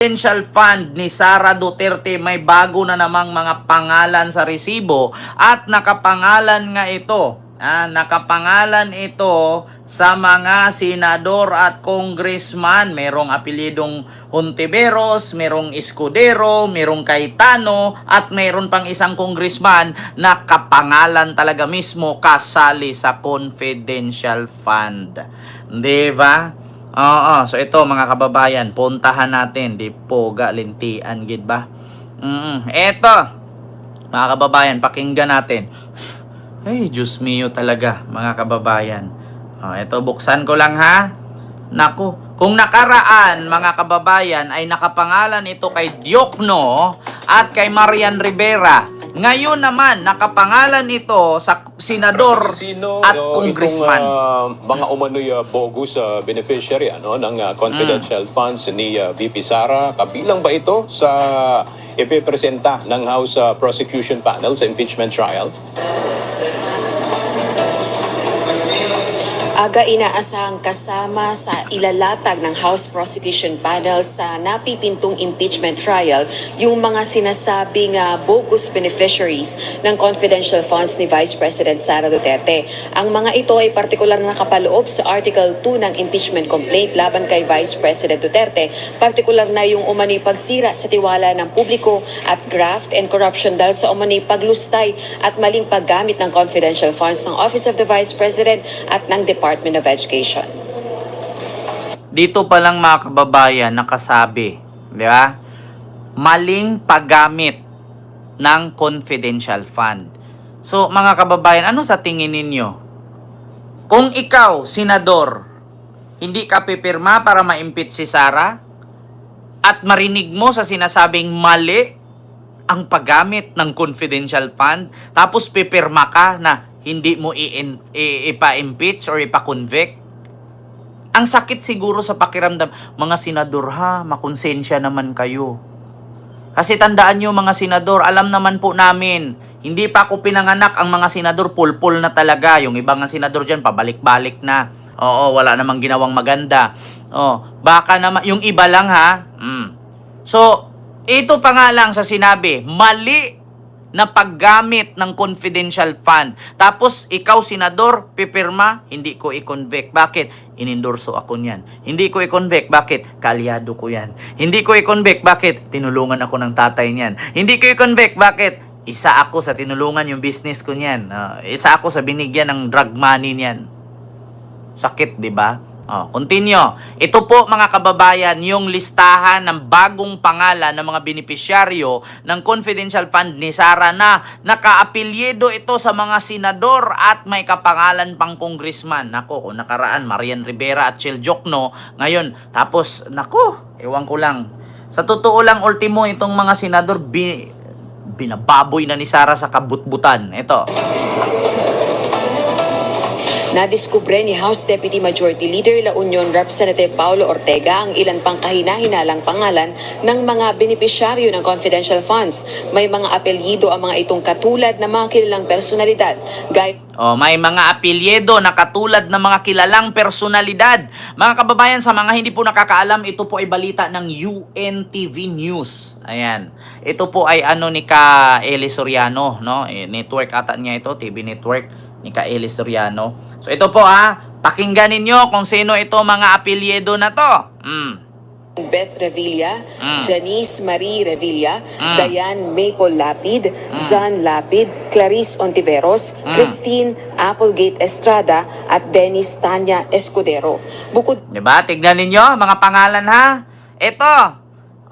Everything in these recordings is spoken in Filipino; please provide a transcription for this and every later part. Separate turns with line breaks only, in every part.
Presidential Fund ni Sara Duterte may bago na namang mga pangalan sa resibo at nakapangalan nga ito. Ah, nakapangalan ito sa mga senador at congressman. Merong apelidong Hontiveros, merong Escudero, merong Cayetano at meron pang isang congressman na kapangalan talaga mismo kasali sa confidential fund. Di ba? Oo, so ito mga kababayan, puntahan natin, di poga lintian gid ba? Mm, eto. Mga kababayan, pakinggan natin. Ay, Diyos mio talaga, mga kababayan. Oh, eto buksan ko lang ha. Naku, kung nakaraan mga kababayan ay nakapangalan ito kay Diokno at kay Marian Rivera. Ngayon naman nakapangalan ito sa senador
Sino
at
no,
congressman.
itong ah, mga umano'y uh, bogus uh, beneficiary ano, ng ah, confidential
Mm.
funds ni ah, VP Sara? Kabilang ba ito sa ipipresenta ng House ah, Prosecution Panel sa impeachment trial?
Aga inaasahang kasama sa ilalatag ng House Prosecution Panel sa napipintong impeachment trial yung mga sinasabing ah, bogus beneficiaries ng confidential funds ni Vice President Sara Duterte. Ang mga ito ay partikular na nakapaloob sa Article 2 ng impeachment complaint laban kay Vice President Duterte, partikular na yung umano'y pagsira sa tiwala ng publiko at graft and corruption dahil sa umano'y paglustay at maling paggamit ng confidential funds ng Office of the Vice President at ng Department of Education.
Dito pa lang mga kababayan nakasabi, di ba? Maling paggamit ng confidential fund. So mga kababayan, ano sa tingin ninyo? Kung ikaw, senador, hindi ka pipirma para ma-impeach si Sara at marinig mo sa sinasabing mali ang paggamit ng confidential fund tapos pipirma ka na hindi mo ipa-impeach or ipa-convict ang sakit siguro sa pakiramdam, mga senador ha, makonsensya naman kayo. Kasi tandaan nyo mga senador, alam naman po namin, hindi pa ako pinanganak ang mga senador, pulpul na talaga. Yung ibang senador dyan, pabalik-balik na. Oo, wala namang ginawang maganda. Oh, baka naman, yung iba lang ha. Mm. So, ito pa nga lang sa sinabi, mali na paggamit ng confidential fund. Tapos, ikaw, senador, pipirma, hindi ko i-convict. Bakit? Inendorso ako niyan. Hindi ko i-convict. Bakit? Kalyado ko yan. Hindi ko i-convict. Bakit? Tinulungan ako ng tatay niyan. Hindi ko i-convict. Bakit? Isa ako sa tinulungan yung business ko niyan. Ah, isa ako sa binigyan ng drug money niyan. Sakit, di ba? Oh, continue. Ito po mga kababayan, yung listahan ng bagong pangalan ng mga benepisyaryo ng confidential fund ni Sara na nakaapelyedo ito sa mga senador at may kapangalan pang congressman. Nako, kung nakaraan, Marian Rivera at Chil Jokno. Ngayon, tapos, nako, ewan ko lang. Sa totoo lang, ultimo, itong mga senador, bi- binababoy na ni Sara sa kabutbutan. Ito.
Nadiskubre ni House Deputy Majority Leader La Union Representative Paulo Ortega ang ilan pang kahina-hinalang pangalan ng mga benepisyaryo ng confidential funds. May mga apelyido ang mga itong katulad ng mga kilalang personalidad. Gay
Oh, may mga apelyedo na katulad ng mga kilalang personalidad. Mga kababayan, sa mga hindi po nakakaalam, ito po ay balita ng UNTV News. Ayan. Ito po ay ano ni Ka Eli Soriano, no? Eh, network ata niya ito, TV network ni Ka Eli Soriano. So ito po ha, pakinggan ninyo kung sino ito mga apelyedo na to. Mm.
Beth Revilla,
Mm.
Janice Marie Revilla,
Mm.
Diane Maple Lapid, John Lapid, Clarice Ontiveros,
Mm.
Christine Applegate Estrada at Dennis Tanya Escudero. Bukod
'Di ba? Tignan ninyo mga pangalan ha. Ito.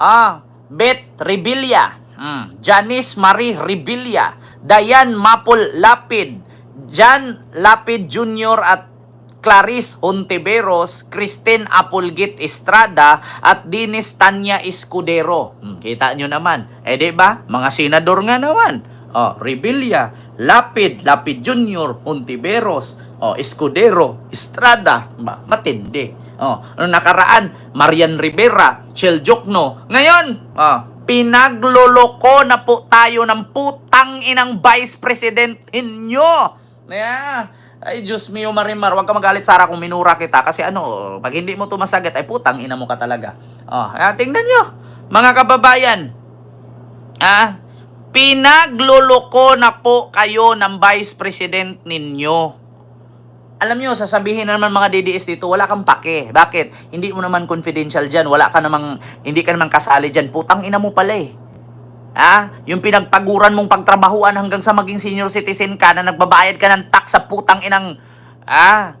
Ah, Beth Revilla, mm. Janice Marie Revilla, Diane Mapol Lapid, Jan Lapid Jr. at Clarice Hontiveros, Christine Apolgit Estrada at Dinis Tanya Escudero. Hmm, kita nyo naman. Eh di ba? Mga senador nga naman. Oh, Revilla, Lapid, Lapid Jr., Hontiveros, oh, Escudero, Estrada. Ma- matindi. Oh, ano nakaraan, Marian Rivera, Chel Jokno. Ngayon, oh, pinagloloko na po tayo ng putang inang vice president ninyo. Yeah. Ay, Diyos mio, Marimar, wag ka magalit, Sara, kung minura kita. Kasi ano, pag hindi mo tumasagot, ay putang, ina mo ka talaga. Oh, ah, tingnan nyo, mga kababayan. Ah, pinagluloko na po kayo ng Vice President ninyo. Alam nyo, sasabihin na naman mga DDS dito, wala kang pake. Bakit? Hindi mo naman confidential dyan. Wala ka namang, hindi ka naman kasali dyan. Putang ina mo pala eh. Ha? Yung pinagpaguran mong pagtrabahuan hanggang sa maging senior citizen ka na nagbabayad ka ng tax sa putang inang ah,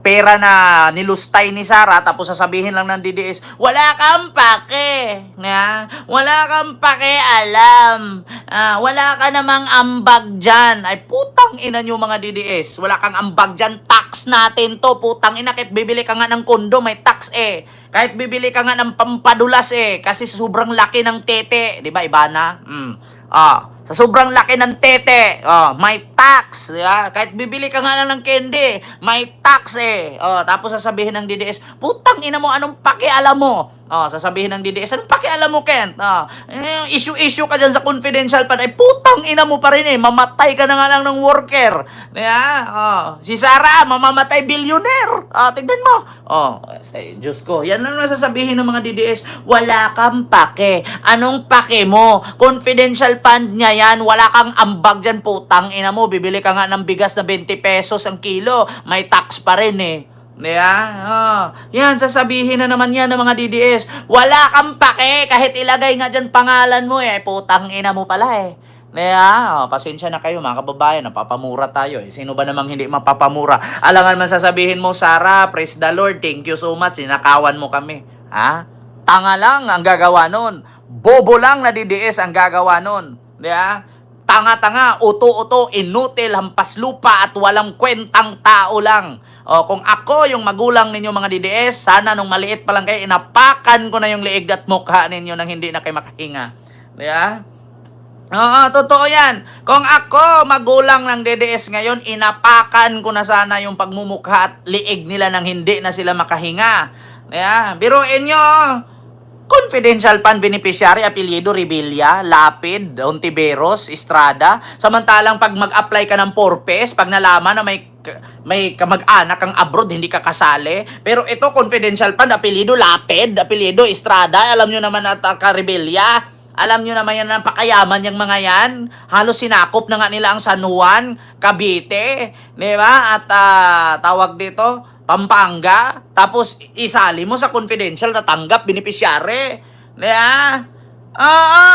pera na nilustay ni Sara tapos sasabihin lang ng DDS, wala kang pake. Na? Wala kang pake alam. Ah, wala ka namang ambag dyan. Ay putang ina nyo mga DDS. Wala kang ambag dyan. Tax natin to. Putang ina. Kahit bibili ka nga ng kondo, may tax eh. Kahit bibili ka nga ng pampadulas eh. Kasi sobrang laki ng tete. Di ba, Ibana? Mm. Ah, sa sobrang laki ng tete, oh, may tax. Yeah? Kahit bibili ka nga lang ng candy, may tax eh. Oh, tapos sasabihin ng DDS, putang ina mo, anong pakialam mo? Oh, sasabihin ng DDS, anong pakialam mo, Kent? Oh, eh, issue-issue ka dyan sa confidential pa. Ay, putang ina mo pa rin eh. Mamatay ka na nga lang ng worker. Yeah? Oh, si Sarah, mamamatay billionaire. Oh, tignan mo. Oh, say, Diyos ko. Yan lang nasasabihin ng mga DDS. Wala kang pake. Anong pake mo? Confidential fund niya yan. Wala kang ambag dyan, putang ina mo. Bibili ka nga ng bigas na 20 pesos ang kilo. May tax pa rin eh. Yeah? Oh. Yan, sasabihin na naman yan ng mga DDS. Wala kang pake. Kahit ilagay nga dyan pangalan mo eh. Putang ina mo pala eh. Yeah, oh, pasensya na kayo mga kababayan, napapamura tayo. Eh. Sino ba namang hindi mapapamura? Alangan man sasabihin mo, Sarah, praise the Lord, thank you so much, sinakawan mo kami. Ha? Tanga lang ang gagawa nun. Bobo lang na DDS ang gagawa nun. Di ba? Tanga-tanga, uto-uto, inutil, hampas lupa at walang kwentang tao lang. O, kung ako yung magulang ninyo mga DDS, sana nung maliit pa lang kayo, inapakan ko na yung liig at mukha ninyo nang hindi na kayo makahinga. Di ba? Oo, totoo yan. Kung ako, magulang ng DDS ngayon, inapakan ko na sana yung pagmumukha at liig nila nang hindi na sila makahinga. Yeah. Biruin nyo, confidential fund beneficiary, apelyido, Revilla, Lapid, Ontiveros, Estrada. Samantalang pag mag-apply ka ng Porpes, pag nalaman na may may kamag-anak kang abroad, hindi ka kasali. Pero ito, confidential fund, apelyido, Lapid, apelyido, Estrada. Alam nyo naman at uh, Revilla. Alam nyo naman yan, napakayaman yung mga yan. Halos sinakop na nga nila ang San Juan, Cavite, di ba? At ah, tawag dito, Pampanga. Tapos isali mo sa confidential na tanggap, beneficiary. Ba? Oo.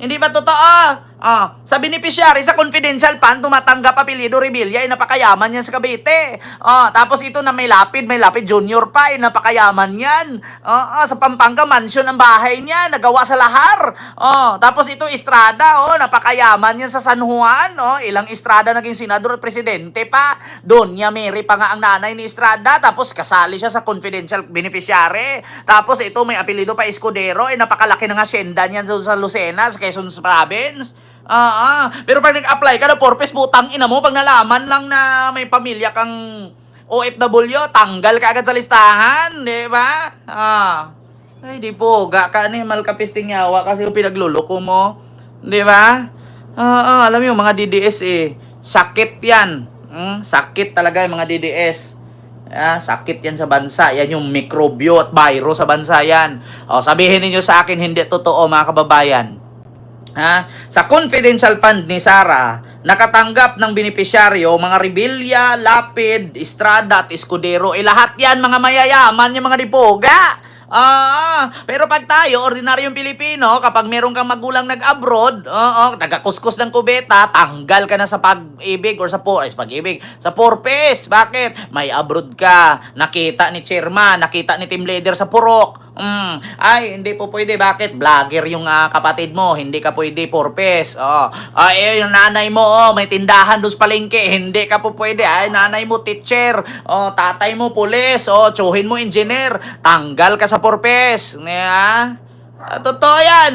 Hindi ba totoo? Ah, sa beneficiary sa confidential fund tumatanggap apelyido Revilla, ay napakayaman yan sa Cavite. Ah, tapos ito na may lapid, may lapid junior pa, ay napakayaman yan. Ah, ah, sa Pampanga mansion ang bahay niya, nagawa sa lahar. Oh, tapos ito Estrada, oh, napakayaman yan sa San Juan, oh, ilang Estrada naging senador at presidente pa. Donya Mary pa nga ang nanay ni Estrada, tapos kasali siya sa confidential beneficiary. Tapos ito may apelyido pa Escudero, ay napakalaki ng asyenda niyan sa Lucena, sa Quezon Province. Ah, ah. Pero pag nag-apply ka na purpose, putang ina mo, pag nalaman lang na may pamilya kang OFW, tanggal ka agad sa listahan, di ba? Ah. Ay, di po, ga ka ni malkapisting yawa kasi yung pinagluloko mo. Di ba? Ah, ah, alam mo mga DDS eh, sakit yan. Hmm, sakit talaga yung mga DDS. Ah, sakit yan sa bansa. Yan yung mikrobyo at virus sa bansa yan. O, sabihin niyo sa akin, hindi totoo mga kababayan. Ha? Sa confidential fund ni Sara, nakatanggap ng benepisyaryo mga Revilla, Lapid, Estrada at Escudero. Eh lahat yan mga mayayaman, yung mga dipoga. Ah, pero pag tayo, ordinaryong Pilipino, kapag meron kang magulang nag-abroad, oo, nagakuskus ng kubeta, tanggal ka na sa pag-ibig or sa po, ay, pag-ibig, sa purpose. Bakit? May abroad ka, nakita ni chairman, nakita ni team leader sa purok. Mm, ay, hindi po pwede. Bakit? Vlogger yung ah, kapatid mo. Hindi ka pwede purpose. Oh. Ay, eh, yung nanay mo, oh, may tindahan doon sa palengke. Hindi ka po pwede. Ay, nanay mo teacher. Oh, tatay mo pulis. Oh, tsuhin mo engineer. Tanggal ka sa purpose. Yeah? Ah, totoo yan.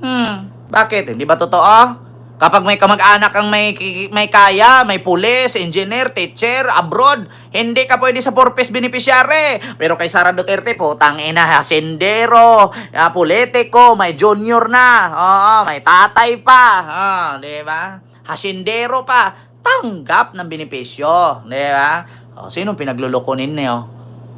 Hmm. Bakit? Hindi ba totoo? Kapag may kamag-anak kang may, may kaya, may pulis, engineer, teacher, abroad, hindi ka pwede sa purpose beneficiary. Pero kay Sara Duterte po, tangina, hasendero, uh, politiko, may junior na, oo, may tatay pa, oh, di ba? Hasindero pa, tanggap ng benepisyo. Di ba? O, sino pinagluloko ninyo?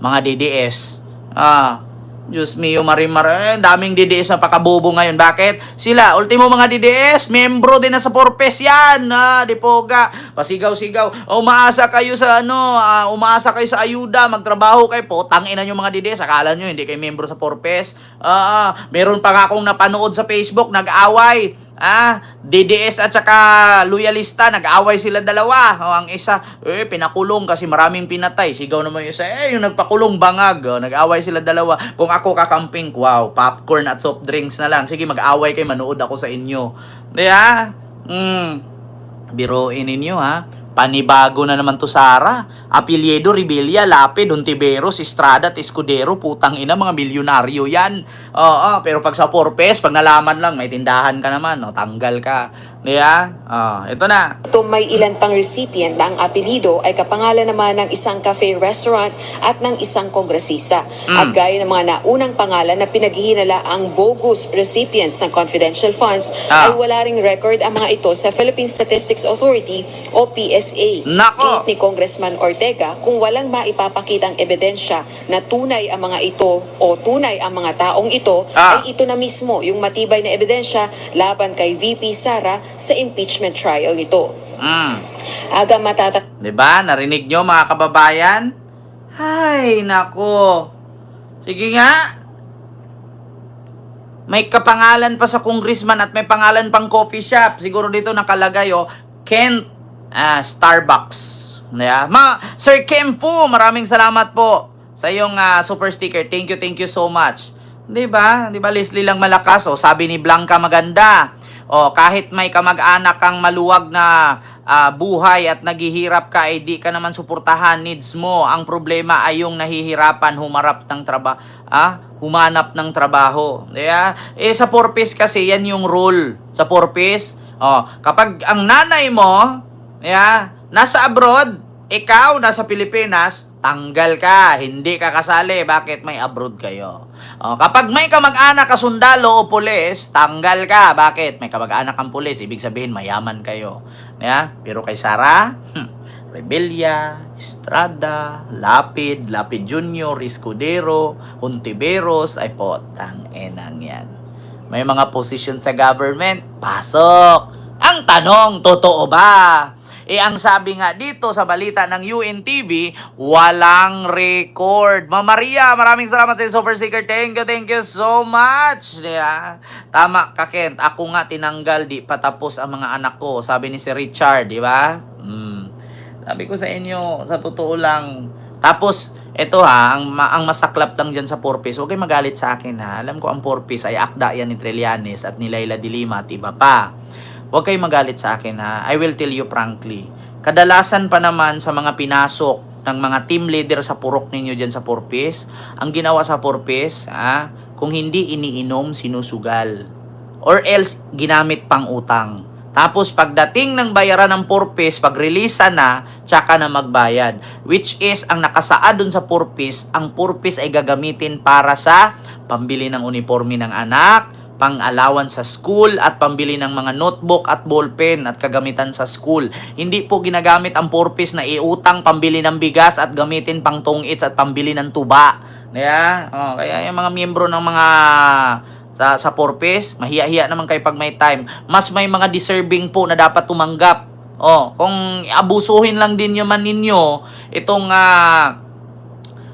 Mga DDS. Ah, Diyos mio, marimar. Eh, daming DDS na pakabobo ngayon. Bakit? Sila, ultimo mga DDS, membro din na sa Porpes yan. Ah, di poga. Pasigaw-sigaw. Umaasa kayo sa ano, ah, umaasa kayo sa ayuda, magtrabaho kayo. Potang ina nyo mga DDS. Akala nyo, hindi kayo membro sa Porpes. Ah, ah, meron pa nga akong napanood sa Facebook, nag-away. Ah, DDS at saka loyalista, nag-away sila dalawa. O, ang isa, eh, pinakulong kasi maraming pinatay. Sigaw naman yung isa, eh, yung nagpakulong bangag. O, nag-away sila dalawa. Kung ako kakamping, wow, popcorn at soft drinks na lang. Sige, mag-away kayo, manood ako sa inyo. Di ha? Hmm. Biruin ninyo ha. Panibago na naman to Sara. Apelyedo, Rebilla, Lapid, Ontiveros, Estrada at Escudero. Putang ina, mga milyonaryo yan. Oo, pero pag sa Porpes, pag nalaman lang, may tindahan ka naman. O, tanggal ka. Di ba? Oh, ito na.
Ito may ilan pang recipient na ang apelido ay kapangalan naman ng isang cafe restaurant at ng isang kongresista.
Mm.
At gaya ng mga naunang pangalan na pinaghihinala ang bogus recipients ng confidential funds
Ah.
ay wala ring record ang mga ito sa Philippine Statistics Authority o PSA.
Nako!
Pilit ni Congressman Ortega kung walang maipapakitang ebidensya na tunay ang mga ito o tunay ang mga taong ito
Ah.
ay ito na mismo yung matibay na ebidensya laban kay VP Sara sa impeachment trial nito.
Mm.
Aga matatak
'Di ba? Narinig nyo mga kababayan? Hay, nako. Sige nga. May kapangalan pa sa congressman at may pangalan pang coffee shop. Siguro dito nakalagay oh, Kent ah, Starbucks. Yeah. Ma, Sir Kem Fu, maraming salamat po sa iyong ah, super sticker. Thank you, thank you so much. 'Di ba? 'Di ba Leslie lang malakas oh, sabi ni Blanca maganda. O kahit may kamag-anak kang maluwag na ah, buhay at naghihirap ka, eh di ka naman suportahan needs mo. Ang problema ay yung nahihirapan humarap ng trabaho, ah, humanap ng trabaho. Yeah? Eh sa purpose kasi yan yung rule sa purpose. Oh, kapag ang nanay mo, yeah, nasa abroad, ikaw nasa Pilipinas, tanggal ka, hindi ka kasali. Bakit may abroad kayo? O, kapag may kamag-anak ka sundalo o pulis, tanggal ka. Bakit? May kamag-anak kang pulis, ibig sabihin mayaman kayo. Yeah? Pero kay Sara, hmm, Estrada, Lapid, Lapid Junior, Escudero, Hontiveros, ay potang enang yan. May mga posisyon sa government, pasok. Ang tanong, totoo ba? Eh, ang sabi nga dito sa balita ng UNTV, walang record. Mama Maria, maraming salamat sa super sticker. Thank you, thank you so much. Yeah. Tama ka, Kent. Ako nga tinanggal, di patapos ang mga anak ko. Sabi ni si Richard, di ba? Hmm. Sabi ko sa inyo, sa totoo lang. Tapos, ito ha, ang, ma- ang masaklap lang dyan sa Porpis, huwag kayo magalit sa akin ha. Alam ko ang Porpis ay akda yan ni Trillanes at ni Laila Dilima at iba pa. Huwag kayo magalit sa akin ha. I will tell you frankly. Kadalasan pa naman sa mga pinasok ng mga team leader sa purok ninyo dyan sa Porpis, ang ginawa sa Porpis, ha, kung hindi iniinom, sinusugal. Or else, ginamit pang utang. Tapos pagdating ng bayaran ng purpose, pag release na, tsaka na magbayad. Which is, ang nakasaad dun sa purpose, ang purpose ay gagamitin para sa pambili ng uniforme ng anak, pang-alawan sa school at pambili ng mga notebook at ballpen at kagamitan sa school. Hindi po ginagamit ang purpose na iutang pambili ng bigas at gamitin pang tungits at pambili ng tuba. Yeah? Oh, kaya yung mga miyembro ng mga sa sa purpose, mahiya-hiya naman kayo pag may time. Mas may mga deserving po na dapat tumanggap. Oh, kung abusuhin lang din naman ninyo itong ah,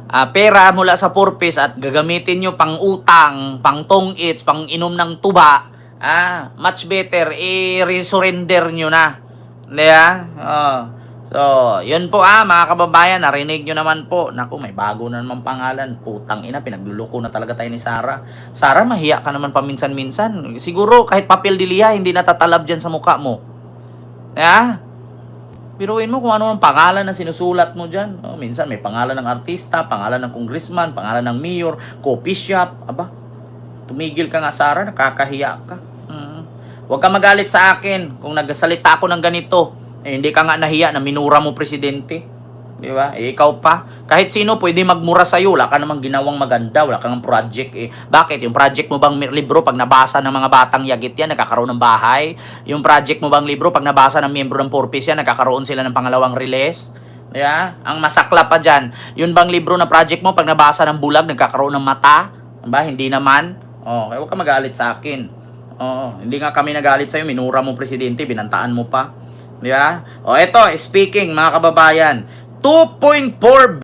ah, pera mula sa purpose at gagamitin nyo pang utang, pang tong-its, pang inom ng tuba, ah, much better i-resurrender nyo na. Diba? Oh. So, yun po ah, mga kababayan, narinig nyo naman po. Naku, may bago na naman pangalan. Putang ina, pinagluloko na talaga tayo ni Sara. Sara, mahiya ka naman paminsan-minsan. Siguro, kahit papel diliha, hindi natatalab dyan sa mukha mo. Yeah? Biruin mo kung ano ang pangalan na sinusulat mo dyan. Oh, minsan may pangalan ng artista, pangalan ng congressman, pangalan ng mayor, coffee shop. Aba, tumigil ka nga, Sara, nakakahiya ka. Mm. Huwag ka magalit sa akin kung nagsalita ako ng ganito. Eh, hindi ka nga nahiya na minura mo presidente. Di ba? Eh, ikaw pa. Kahit sino pwede magmura sa'yo. Wala ka namang ginawang maganda. Wala kang project eh. Bakit? Yung project mo bang libro pag nabasa ng mga batang yagit yan, nagkakaroon ng bahay? Yung project mo bang libro pag nabasa ng miyembro ng purpose yan, nagkakaroon sila ng pangalawang release? Ba? Ang masakla pa dyan, yun bang libro na project mo pag nabasa ng bulag, nagkakaroon ng mata? Di ba? Hindi naman. Oh, kaya huwag ka magalit sa akin. Oo, hindi nga kami nagalit sa'yo, minura mo presidente, binantaan mo pa. Di ba? O eto, speaking mga kababayan, 2.4